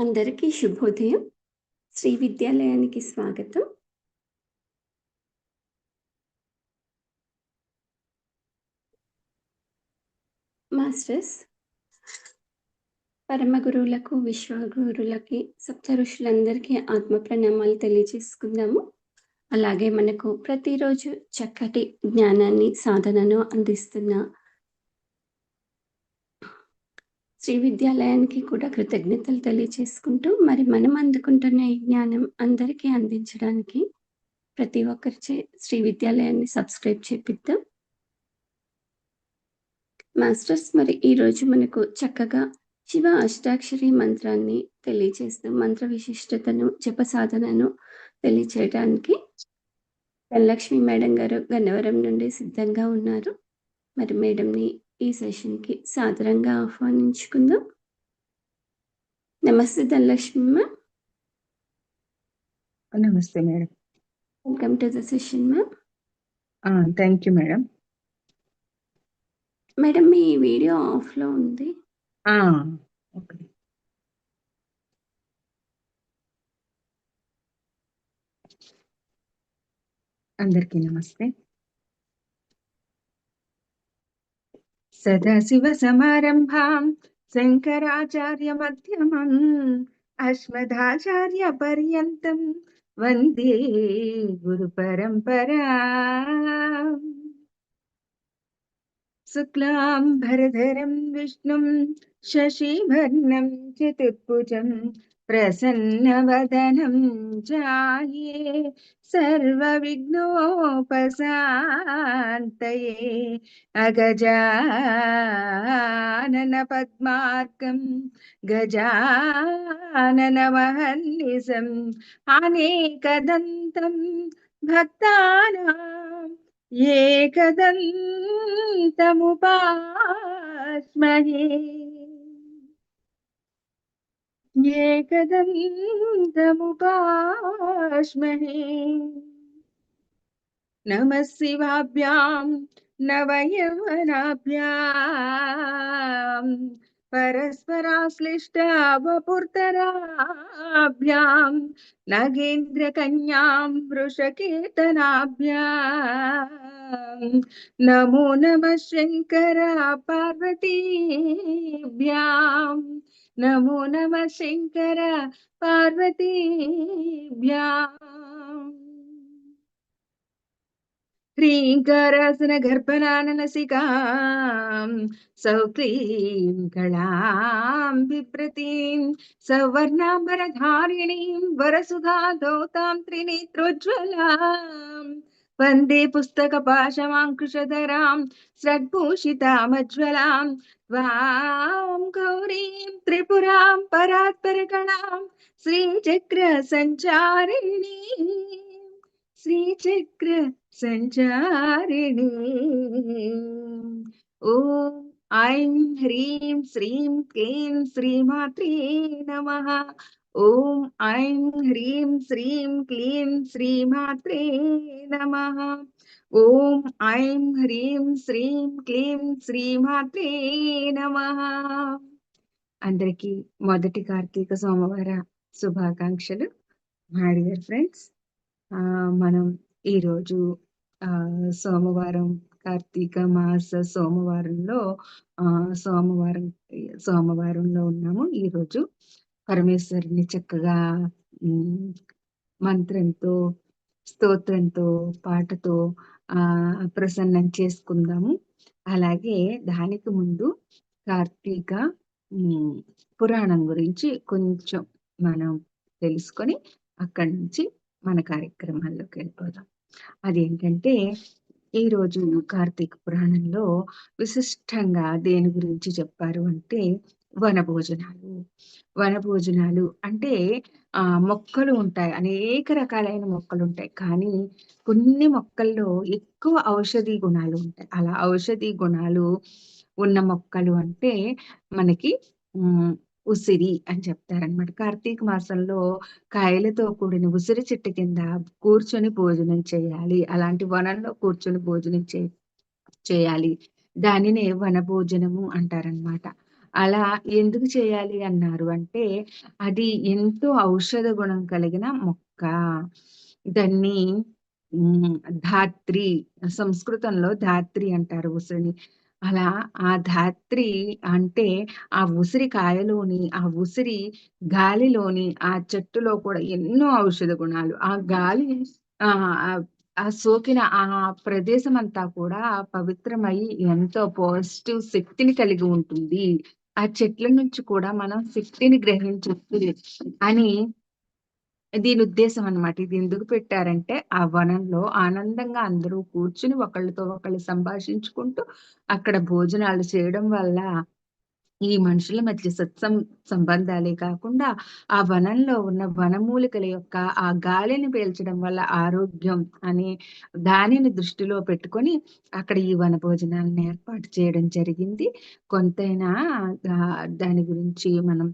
అందరికీ శుభోదయం. శ్రీ విద్యాలయానికి స్వాగతం. మాస్టర్స్ పరమ గురువులకు, విశ్వగురువులకి, సప్త ఋషులందరికీ ఆత్మ ప్రణామాలు తెలియజేసుకుందాము. అలాగే మనకు ప్రతిరోజు చక్కటి జ్ఞానాన్ని, సాధనను అందిస్తున్న శ్రీ విద్యాలయానికి కూడా కృతజ్ఞతలు తెలియచేసుకుంటూ, మరి మనం అందుకుంటున్న ఈ జ్ఞానం అందరికీ అందించడానికి ప్రతి ఒక్కరిచే శ్రీ విద్యాలయాన్ని సబ్స్క్రైబ్ చేపిద్దాం. మాస్టర్స్ మరి ఈరోజు మనకు చక్కగా శివ అష్టాక్షరి మంత్రాన్ని తెలియచేస్తూ మంత్ర విశిష్టతను, జప సాధనను తెలియచేయడానికి ధనలక్ష్మి మేడం గారు గన్నవరం నుండి సిద్ధంగా ఉన్నారు. మరి మేడంని ఈ సెషన్‌కి సాదరంగా ఆహ్వానించుకుందాం. నమస్తే ధనలక్ష్మి. నమస్తే madam. Welcome to the session ma'am. Thank you madam. Madam me video ఆఫ్‌లో ఉంది. ఓకే. అందరికీ నమస్తే. सदाशिव सदाशिवसमारम्भाम् शङ्कराचार्यमध्यमम् अस्मदाचार्यपर्यन्तं वंदे गुरुपरम्परा। शुक्लां भरधरं विष्णुं शशिभर्णं चतुर्भुजं प्रसन्न प्रसन्नवदनं जाये सर्वविघ्नोपशान्तये अनेक दंतम अनेकदन्तं एक दंतमुपास्महे ఏకదంతముపాస్మహే నమః శివాభ్యాం నవయవనాభ్యాం పరస్పరాశ్లిష్టావపుర్తరాభ్యాం నగేంద్రకన్యాం వృషకీర్తనాభ్యాం నమో నమః శంకర పార్వతీభ్యాం నమో నమ శంకర పార్వతీభ్యాం. హ్రీంకారాసన గర్భనాననసికాం. సౌక్లీం కళాం విప్రతీం. సవర్ణాంబరధారిణీం వరసుధా దౌతాం త్రినేత్రోజ్వలాం. వందే పుస్తక పాశమాంకుశధరాం స్రగ్భూషితామజ్వలాం త్వాం గౌరీం త్రిపురాం పరాత్పరగణాం శ్రీచక్ర సంచారిణీ శ్రీచక్ర సంచారిణి ఓం ఐం హ్రీం శ్రీం క్లీం శ్రీమాత్రే నమ ఓం ఐం హ్రీం శ్రీం క్లీం శ్రీమాత్రే నమ. ఓం ఐం హ్రీం శ్రీం క్లీం శ్రీమాత్రే నమ. అందరికీ మొదటి కార్తీక సోమవార శుభాకాంక్షలు. మై డియర్ ఫ్రెండ్స్ మనం ఈరోజు సోమవారం కార్తీక మాస సోమవారంలో సోమవారం సోమవారంలో ఉన్నాము. ఈరోజు పరమేశ్వరుని చక్కగా మంత్రంతో స్తోత్రంతో పాటతో ఆ ప్రసన్నం చేసుకుందాము. అలాగే దానికి ముందు కార్తీక పురాణం గురించి కొంచెం మనం తెలుసుకొని అక్కడి నుంచి మన కార్యక్రమాల్లోకి వెళ్ళిపోదాం. అదేంటంటే ఈరోజు కార్తీక పురాణంలో విశిష్టంగా దేని గురించి చెప్పారు అంటే వనభోజనాలు. వనభోజనాలు. అంటే ఆ మొక్కలు ఉంటాయి. అనేక రకాలైన మొక్కలు ఉంటాయి కానీ కొన్ని మొక్కల్లో ఎక్కువ ఔషధి గుణాలు ఉంటాయి. అలా ఔషధి గుణాలు ఉన్న మొక్కలు అంటే మనకి ఉసిరి అని చెప్తారనమాట కార్తీక మాసంలో కాయలతో కూడిన ఉసిరి చెట్టు కింద కూర్చొని భోజనం చేయాలి. అలాంటి వనంలో కూర్చొని భోజనం చే చేయాలి. దానినే వన భోజనము అంటారనమాట అలా ఎందుకు చేయాలి అన్నారు అంటే, అది ఎంతో ఔషధ గుణం కలిగిన మొక్క. దాన్ని ధాత్రి సంస్కృతంలో ధాత్రి అంటారు ఉసిరిని. అలా ఆ ధాత్రి అంటే, ఆ ఉసిరి కాయలోని, ఆ ఉసిరి గాలిలోని, ఆ చెట్టులో కూడా ఎన్నో ఔషధ గుణాలు. ఆ గాలి ఆ సోకిన ఆ ప్రదేశం అంతా కూడా పవిత్రమై ఎంతో పాజిటివ్ శక్తిని కలిగి ఉంటుంది. ఆ చెట్ల నుంచి కూడా మనం శక్తిని గ్రహించవచ్చు అని దీని ఉద్దేశం అన్నమాట. ఇది ఎందుకు పెట్టారంటే, ఆ వనంలో ఆనందంగా అందరూ కూర్చుని ఒకళ్ళతో ఒకళ్ళు సంభాషించుకుంటూ, అక్కడ భోజనాలు చేయడం వల్ల, ఈ మనుషుల మధ్య సత్సం సంబంధాలే కాకుండా, ఆ వనంలో ఉన్న వనమూలికల యొక్క ఆ గాలిని పీల్చడం వల్ల ఆరోగ్యం అనే దానిని దృష్టిలో పెట్టుకొని, అక్కడ ఈ వన భోజనాలను ఏర్పాటు చేయడం జరిగింది. కొంతైనా దాని గురించి మనం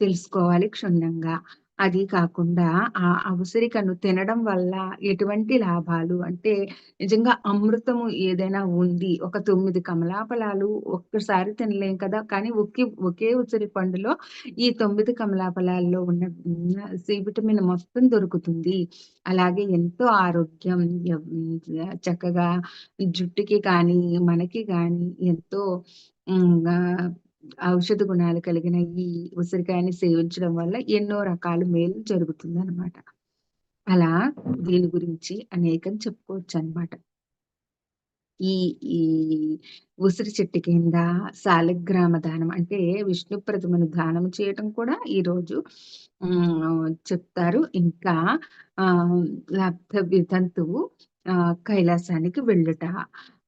తెలుసుకోవాలి క్షుణ్ణంగా. అది కాకుండా ఆ అవసరికను తినడం వల్ల ఎటువంటి లాభాలు అంటే, నిజంగా అమృతము ఏదైనా ఉంది. ఒక తొమ్మిది కమలాపలాలు ఒక్కసారి తినలేం కదా! కానీ ఒకే ఒకే ఉసిరి పండులో ఈ తొమ్మిది కమలాపలాల్లో ఉన్న సి విటమిన్ మొత్తం దొరుకుతుంది. అలాగే ఎంతో ఆరోగ్యం చక్కగా జుట్టుకి కానీ, మనకి కానీ ఎంతో ఔషధ గుణాలు కలిగిన ఈ ఉసిరికాయని సేవించడం వల్ల ఎన్నో రకాల మేలు జరుగుతుంది అనమాట అలా దీని గురించి అనేకం చెప్పుకోవచ్చు అనమాట ఈ ఈ ఉసిరి చెట్టు కింద శాలిగ్రామ దానం అంటే విష్ణు ప్రతిమను దానం చేయటం కూడా ఈరోజు చెప్తారు. ఇంకా ఆ లబ్ధ వితంతువు కైలాసానికి వెళ్ళుట.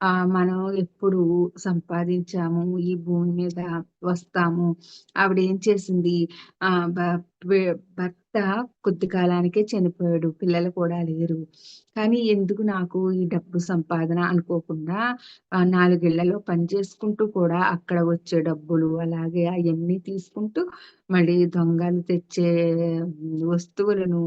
ఆ మనం ఎప్పుడు సంపాదించాము, ఈ భూమి మీద వస్తాము. ఆవిడ ఏం చేసింది ఆ భర్త కొద్ది కాలానికే చనిపోయాడు. పిల్లలు కూడా లేరు. కానీ ఎందుకు నాకు ఈ డబ్బు సంపాదన అనుకోకుండా నాలుగేళ్ళలో పని చేసుకుంటూ కూడా అక్కడ వచ్చే డబ్బులు అలాగే అవన్నీ తీసుకుంటూ మళ్ళీ దొంగలు తెచ్చే వస్తువులను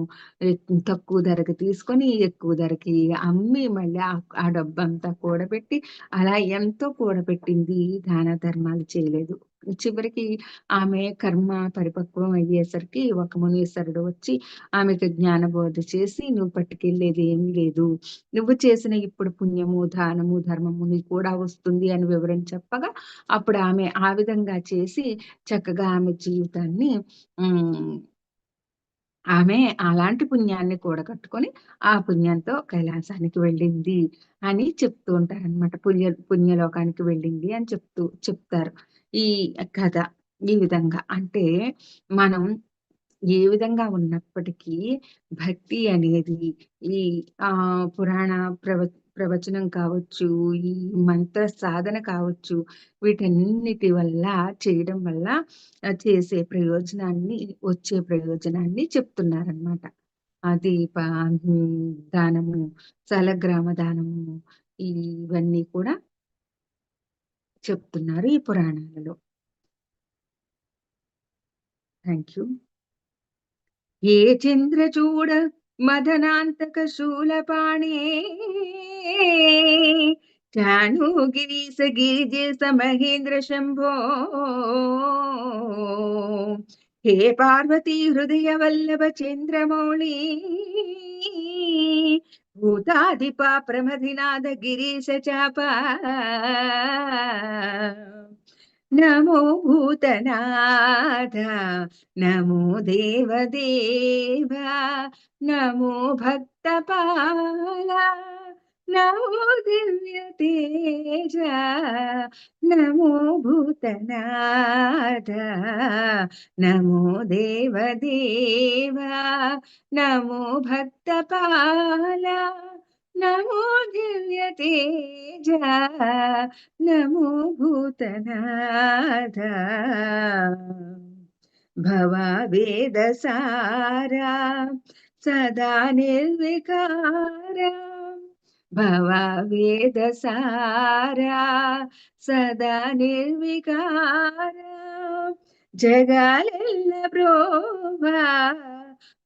తక్కువ ధరకు తీసుకొని, ఎక్కువ ధరకి అమ్మి మళ్ళీ ఆ డబ్బంతా కూడబెట్టి అలా ఎంతో కూడబెట్టింది. దాన ధర్మాలు చేయలేదు. చివరికి ఆమె కర్మ పరిపక్వం అయ్యేసరికి ఒక మునీశ్వరుడు వచ్చి ఆమెకు జ్ఞానబోధ చేసి, "నువ్వు పట్టుకెళ్ళేది ఏమీ లేదు. నువ్వు చేసిన ఇప్పుడు పుణ్యము, దానము, ధర్మము నీకు కూడా వస్తుంది" అని వివరించి చెప్పగా, అప్పుడు ఆమె ఆ విధంగా చేసి చక్కగా ఆమె జీవితాన్ని పుణ్యాన్ని ఆమె అలాంటి పుణ్యాన్ని కూడగట్టుకొని, ఆ పుణ్యంతో కైలాసానికి వెళ్ళింది అని చెప్తూ ఉంటారనమాట. పుణ్య పుణ్యలోకానికి వెళ్ళింది అని చెప్తూ చెప్తారు. ఈ కథ ఈ విధంగా. అంటే మనం ఏ విధంగా ఉన్నప్పటికీ భక్తి అనేది ఈ ఆ పురాణ ప్రవ ప్రవచనం కావచ్చు, ఈ మంత్ర సాధన కావచ్చు, వీటన్నిటి వల్ల చేయడం వల్ల చేసే ప్రయోజనాన్ని, వచ్చే ప్రయోజనాన్ని చెప్తున్నారనమాట. అది దానము, సలగ్రామ దానము ఇవన్నీ కూడా చెప్తున్నారు ఈ పురాణాలలో. Thank you. ఏ చంద్రచూడ మదనాంతక శూలపాణే చాణూగిరీశ గిరిజేశ మహేంద్ర శంభో హే పార్వతీ హృదయ వల్లభ చంద్రమౌళి భూతాధిప ప్రమధినాథ గిరీశ చాప నమో భూతనాథ నమో దేవదేవ నమో భక్తపాల నమో దివ్య తేజ నమో భూతనాథ నమో దేవదేవ నమో భక్తపాల. నమో దివ్య తేజ నమో భూతనాథ భవవేదసారా సదా నిర్వికారా భవవేదసారా సదా నిర్వికారా జగాలెల్ల బ్రోవా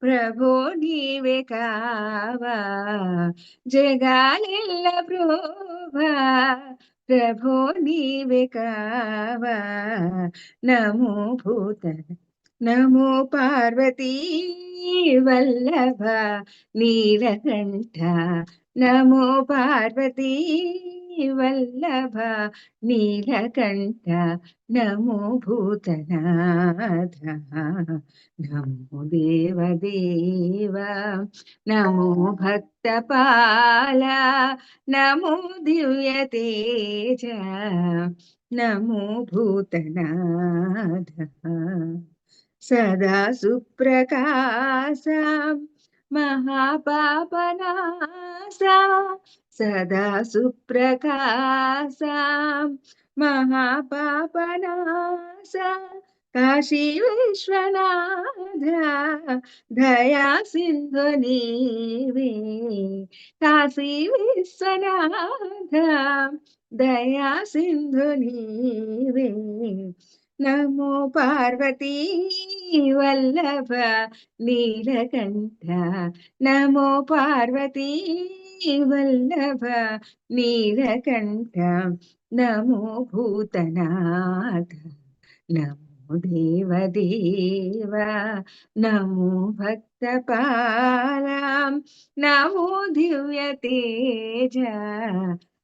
ప్రభో నీవే కావా జగాలిల్ల బ్రోవా ప్రభో నీవే కావా నమో భూత నమో పార్వతీ వల్లభ నీలకంఠ నమో పార్వతీ వల్లభ నీలకంఠ నమో భూతనాథ నమో దేవదేవ నమో భక్తపాల నమో దివ్య తేజ నమో భూతనాథ సదా సుప్రకాశ మహాపాపనాశ సదా సుప్రకాశ. మహాపాపనాశ కాశీ విశ్వనాథ దయా సింధు నీవే. కాశీ విశ్వనాథ దయా సింధు నీవే. నమో పార్వతీ వల్లభ నీలకంఠ. నమో పార్వతీ వల్లభ నీలకంఠ. నమో భూతనాథ. నమో దేవదేవ. నమో భక్తపాల. నమో దివ్య తేజ.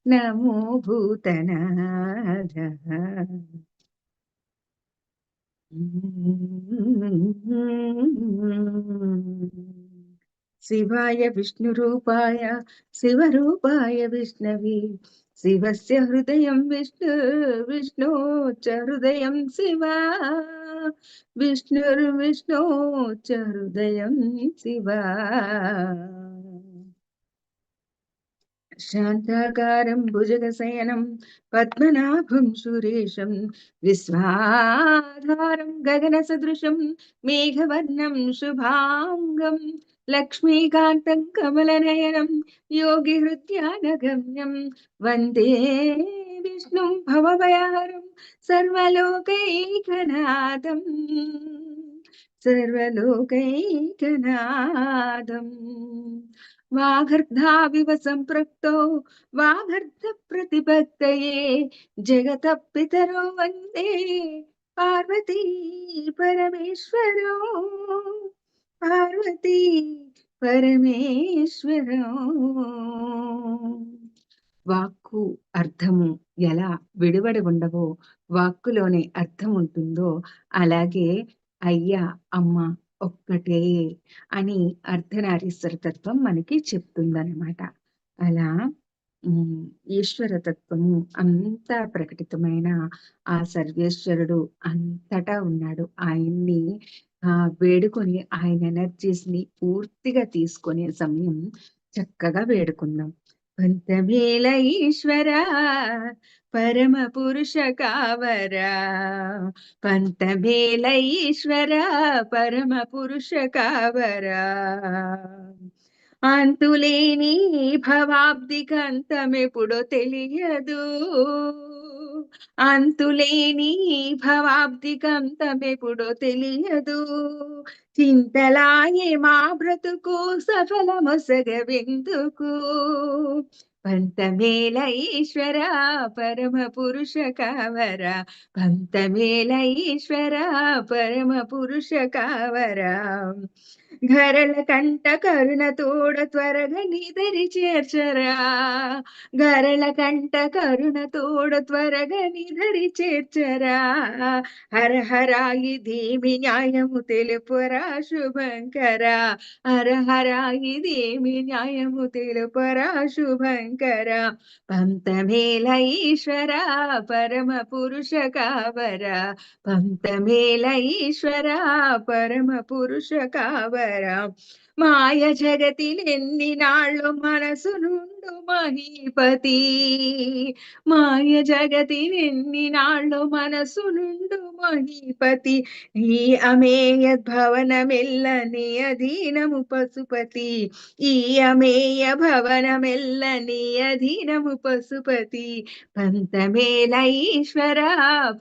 నమో భూతనాథ. శివాయ విష్ణురూపాయ శివరూపాయ విష్ణవి. శివస్య హృదయం విష్ణు విష్ణు చ హృదయం శివ. విష్ణుర్విష్ణు చ హృదయం శివా. ശാന്താകാരം ഭുജഗസയനം പത്മനാഭം സുരേഷം വിശ്വാധാരം ഗഗനസദൃശം മേഘവർണം ശുഭാംഗം ലക്ഷ്മീകാന്തം കമലനയനം യോഗിഹൃത്യാനഗമ്യം വന്ദേ വിഷ്ണു ഭവഭയാരം സർവലോകൈകനാഥം സർവലോകൈകനാഥം వాగర్ధావివ సంప్రక్తో వాగర్ధ ప్రతిపత్తయే జగత పితరో వందే పార్వతీ పరమేశ్వరో పార్వతీ పరమేశ్వరో. వాక్కు అర్థము ఎలా విడివడి ఉండవో వాక్కులోనే అర్థం ఉంటుందో అలాగే అయ్యా అమ్మ ఒక్కటే అని అర్ధనారీశ్వర తత్వం మనకి చెప్తుందనమాట అలా ఈశ్వర తత్వము అంతా ప్రకటితమైన ఆ సర్వేశ్వరుడు అంతటా ఉన్నాడు. ఆయన్ని ఆ వేడుకొని ఆయన ఎనర్జీస్ని పూర్తిగా తీసుకునే సమయం చక్కగా వేడుకుందాం. పంతమేల ఈశ్వర పరమ పురుష కావరా. పంతమేల ఈశ్వర పరమ పురుష కావరా. అంతులేని భవాబ్దికంతమెప్పుడో తెలియదు. అంతులేని భవాబ్దికంతమెప్పుడో తెలియదు. చింతలాయే మా బ్రతుకు సఫలమొసగవెందుకు. పంతమేల ఈశ్వర పరమ పురుష కావర పంతమేల ఈశ్వర పరమ పురుష కావర. ఘరల కంట కరుణ తోడ త్వరగా నిదరి చేర్చరా. గరల కంట కరుణ తోడ త్వరగా నిదరి చేర్చరా. హర హర ఇదేమి న్యాయము తెలుపురా శుభంకర. హర హర ఇదేమి న్యాయము తెలుపురా శుభంకర. పంతమేల ఈశ్వర పరమ పురుష కావర. పంతమేల ఈశ్వర పరమ పురుష కావర. പരം മായ ജഗത്തിൽ എന്തിനാളും മനസ്സുനും నుండు మహీపతి. మాయ జగతి ఎన్ని నాళ్ళు మనసు నుండు మహీపతి. ఈ అమేయ భవనమెల్ల నీ అధీనము పశుపతి. ఈ అమేయ భవనమెల్ల నీ అధీనము పశుపతి. పంతమేల ఈశ్వర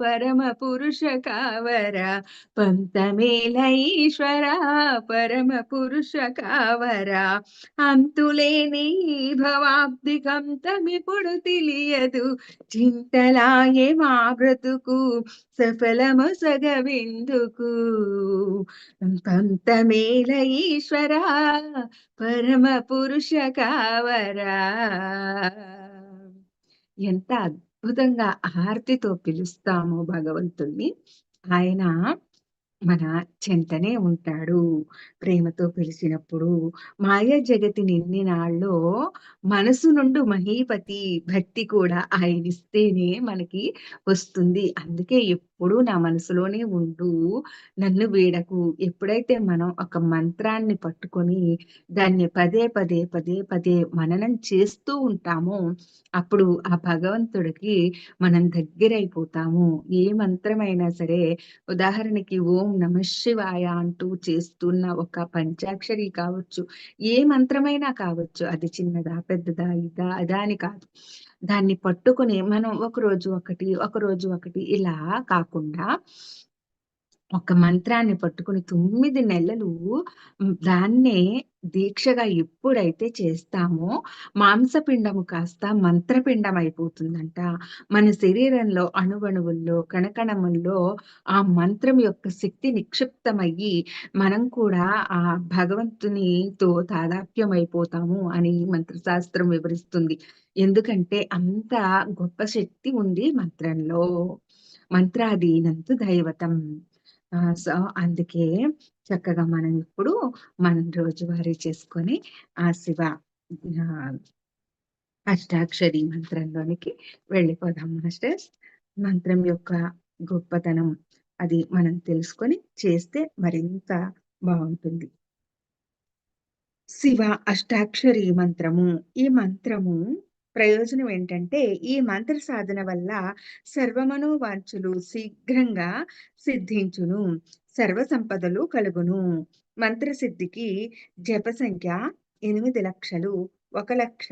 పరమ పురుష కావర. పంతమేల ఈశ్వర పరమ పురుష కావర. అంతులేని శాబ్దికంతమిప్పుడు తెలియదు. చింతలాయే మా బ్రతుకు సఫలము సగవిందుకు. పంతమేల ఈశ్వర పరమ పురుష కావరా. ఎంత అద్భుతంగా ఆర్తితో పిలుస్తామో భగవంతుణ్ణి. ఆయన మన చెంతనే ఉంటాడు ప్రేమతో పిలిచినప్పుడు మాయ జగతి నిన్ని నాళ్ళలో మనసు నుండి మహీపతి భక్తి కూడా ఆయనిస్తేనే మనకి వస్తుంది. అందుకే ఎప్పుడు నా మనసులోనే ఉండు. నన్ను వీడకు. ఎప్పుడైతే మనం ఒక మంత్రాన్ని పట్టుకొని దాన్ని పదే పదే పదే పదే మననం చేస్తూ ఉంటామో అప్పుడు ఆ భగవంతుడికి మనం దగ్గరైపోతాము. ఏ మంత్రమైనా సరే ఉదాహరణకి ఓం నమ శివాయ అంటూ చేస్తున్న ఒక పంచాక్షరి కావచ్చు. ఏ మంత్రమైనా కావచ్చు. అది చిన్నదా పెద్దదా ఇదా అదా అని కాదు. దాన్ని పట్టుకుని మనం ఒక రోజు ఒకటి ఒక రోజు ఒకటి ఇలా కాకుండా ఒక మంత్రాన్ని పట్టుకుని తొమ్మిది నెలలు దాన్నే దీక్షగా ఎప్పుడైతే చేస్తామో మాంసపిండము కాస్త మంత్రపిండం అయిపోతుందంట. మన శరీరంలో అణువణువుల్లో కణకణముల్లో ఆ మంత్రం యొక్క శక్తి నిక్షిప్తమయ్యి మనం కూడా ఆ భగవంతునితో తాదాప్యం అయిపోతాము అని మంత్రశాస్త్రం వివరిస్తుంది. ఎందుకంటే అంత గొప్ప శక్తి ఉంది మంత్రంలో. మంత్రాధీనంతు దైవతం. సో అందుకే చక్కగా మనం ఇప్పుడు మనం రోజువారీ చేసుకొని ఆ శివ అష్టాక్షరి మంత్రంలోనికి వెళ్ళిపోదాం మాస్టర్స్. మంత్రం యొక్క గొప్పతనం అది మనం తెలుసుకొని చేస్తే మరింత బాగుంటుంది. శివ అష్టాక్షరి మంత్రము. ఈ మంత్రము ప్రయోజనం ఏంటంటే ఈ మంత్ర సాధన వల్ల సర్వమనోవాంఛలు శీఘ్రంగా సిద్ధించును సర్వ సంపదలు కలుగును. మంత్రసిద్ధికి జప సంఖ్య ఎనిమిది లక్షలు ఒక లక్ష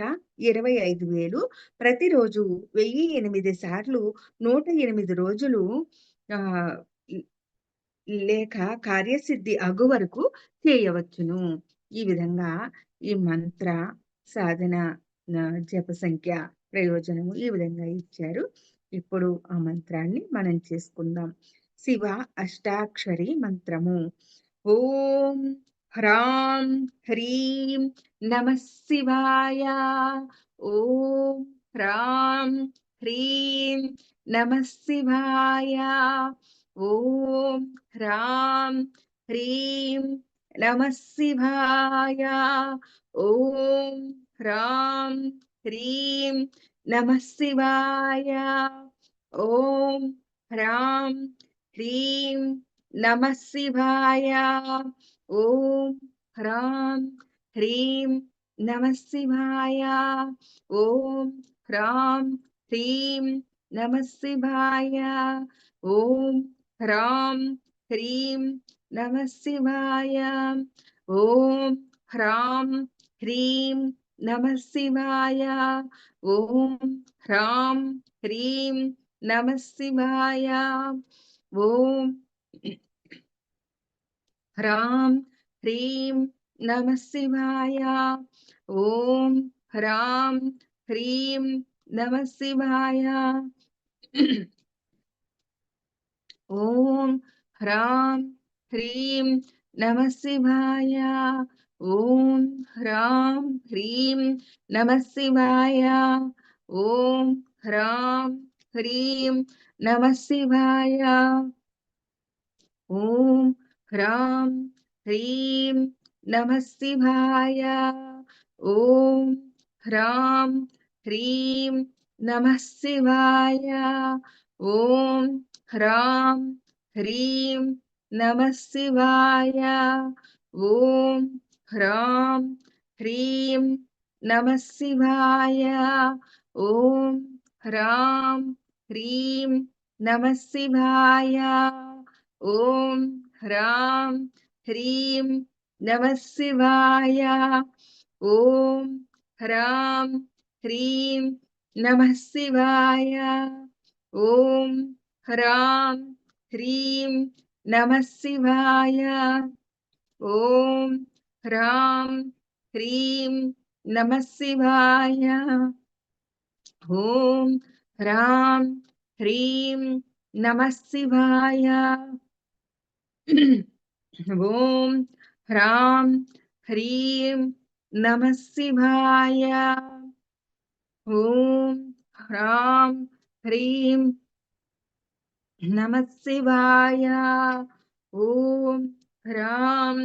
ఇరవై ఐదు వేలు. ప్రతిరోజు వెయ్యి ఎనిమిది సార్లు నూట ఎనిమిది రోజులు ఆ లేక కార్యసిద్ధి అగు వరకు చేయవచ్చును. ఈ విధంగా ఈ మంత్ర సాధన జప సంఖ్య ప్రయోజనము ఈ విధంగా ఇచ్చారు. ఇప్పుడు ఆ మంత్రాన్ని మనం చేసుకుందాం. శివ అష్టాక్షరి మంత్రము. ఓం హ్రాం హ్రీం నమ శివాయ. ఓం హ్రాం హ్రీం నమ శివాయ. ఓం హ్రాం హ్రీం నమ శివాయ. ఓం ह्रां ह्रीं नमः शिवाय। ॐ ह्रां ह्रीं नमः शिवाय। ॐ ह्रां ह्रीं नमः शिवाय। ॐ ह्रां ह्रीं नमः शिवाय। ॐ ह्रां ह्रीं नमः शिवाय। ॐ ह्रां ह्रीं नम शिवाय ॐ ह्रां ह्रीं नम शिवाय ॐ ह्रां ह्रीं नम शिवाय ॐ ह्रां ह्रीं नम शिवाय ॐ ह्रां ह्रीं नम शिवाय ओम ह्रां ह्रीं नमः शिवाय। ओम ह्रां ह्रीं नमः शिवाय। ओम ह्रां ह्रीं नमः शिवाय। ओम ह्रां ह्रीं नमः शिवाय। ओम ह्रां ह्रीं नमः शिवाय। ओम ह्रां ह्रीं नमः शिवाय। ॐ ह्रां ह्रीं नमः शिवाय। ॐ ह्रां ह्रीं नमः शिवाय। ॐ ह्रां ह्रीं नमः शिवाय। ॐ ह्रां ह्रीं नमः शिवाय। ॐ ह्रां ह्रीं नमः शिवाय ॐ ह्रां ह्रीं नमः शिवाय ॐ ह्रां ह्रीं नमः शिवाय ॐ ह्रां ह्रीं नमः शिवाय ॐ ह्रां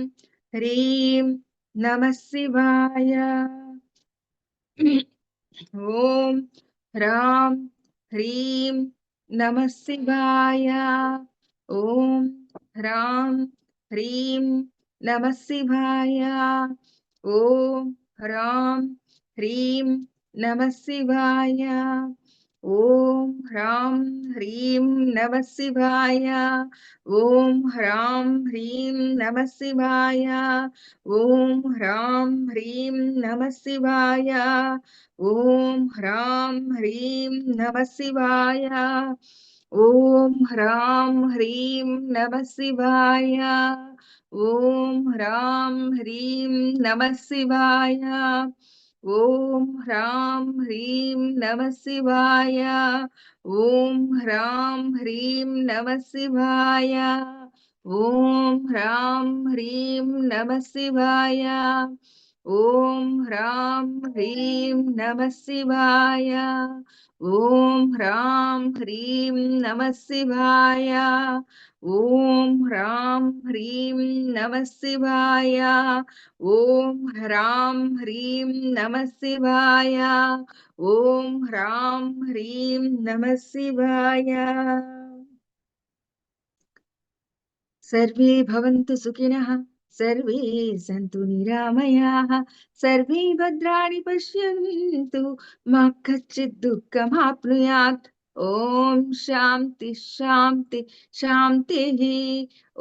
ह्रीं नमः शिवाय। ॐ ह्रां ह्रीं नमः शिवाय। ॐ ह्रां ह्रीं नमः शिवाय। ॐ ह्रां ह्रीं नमः शिवाय। ओम ह्रां ह्रीं नमः शिवाय। ओम ह्रां ह्रीं नमः शिवाय। ओम ह्रां ह्रीं नमः शिवाय। ओम ह्रां ह्रीं नमः शिवाय। ओम ह्रां ह्रीं नमः शिवाय। ओम ह्रां ह्रीं नमः शिवाय। ఓం హ్రాం హ్రీం నమ శివాయ. ఓం హ్రాం హ్రీం నమ శివాయ. ఓం హ్రాం హ్రీం నమ శివాయ. ॐ ह्रां ह्रीं नमः शिवाय। ॐ ह्रां ह्रीं नमः शिवाय। ॐ ह्रां ह्रीं नमः शिवाय। ॐ ह्रां ह्रीं नमः शिवाय। ॐ ह्रां ह्रीं नमः शिवाय। सर्वे भवन्तु सुखिनः। सर्वे सन्तु निरामयाः, सर्वे भद्राणि पश्यन्तु, मा कश्चित् दुःखमाप्नुयात् ॐ शान्ति शान्ति, शान्तिः।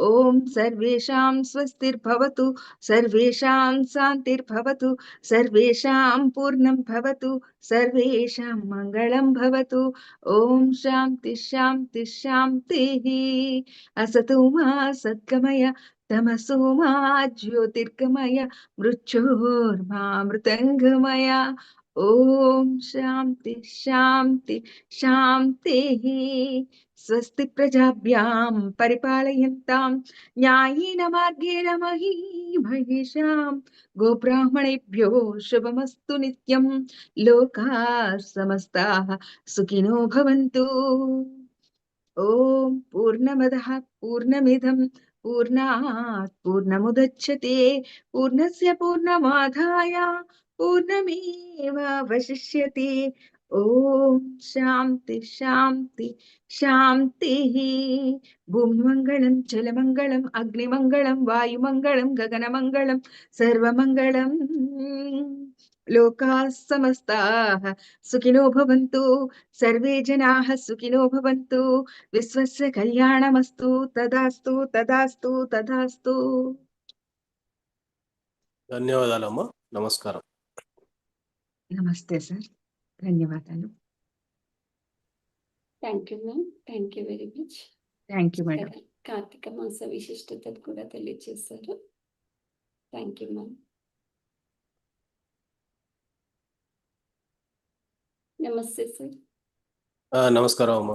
ॐ सर्वेषां स्वस्तिर्भवतु, सर्वेषां शान्तिर्भवतु, सर्वेषां पूर्णं भवतु, सर्वेषां मङ्गलं भवतु। ॐ शान्ति शान्ति, शान्तिः। असतु मा सद्गमय तमसुमा ज्योतिर्गमय मृत्योर्मा मृतंगमय ओम शांति शांति शांति स्वस्ति प्रजाभ्यां परिपालयन्तां। न्यायेन मार्गेण महीमहेषां गोब्राह्मणेभ्यो शुभमस्तु नित्यं। लोकाः समस्ताः सुखिनो भवन्तु। ॐ पूर्णमदः पूर्णमिदम् പൂർണാത് പൂർണമുദച്ഛത്തെ പൂർണസ്യ പൂർണമാധായ പൂർണമേവശിഷ്യത്തെ ഓം ശാന്തി ശാന്തി ശാന്തി ഭൂമിമംഗളം ജലമംഗളം അഗ്നിമംഗളം വായുമംഗളം ഗഗനമംഗളം സർവമംഗളം లోకాः సమస్తాः సుఖినో భవంతు సర్వే జనాः సుఖినో భవంతు విశ్వస్య కళ్యాణమస్తు తదాస్తు తదాస్తు తదాస్తు ధన్యవాదాలమ్మా నమస్కారం నమస్తే సార్ ధన్యవాదాలు thank you ma'am thank you very much thank you madam Karthika మాస విశిష్టతను కూడా తెలియజేశారు థ్యాంక్ యూ మ్యామ్ ನಮಸ್ತೆ ಸರ್ ನಮಸ್ಕಾರ ಅಮ್ಮ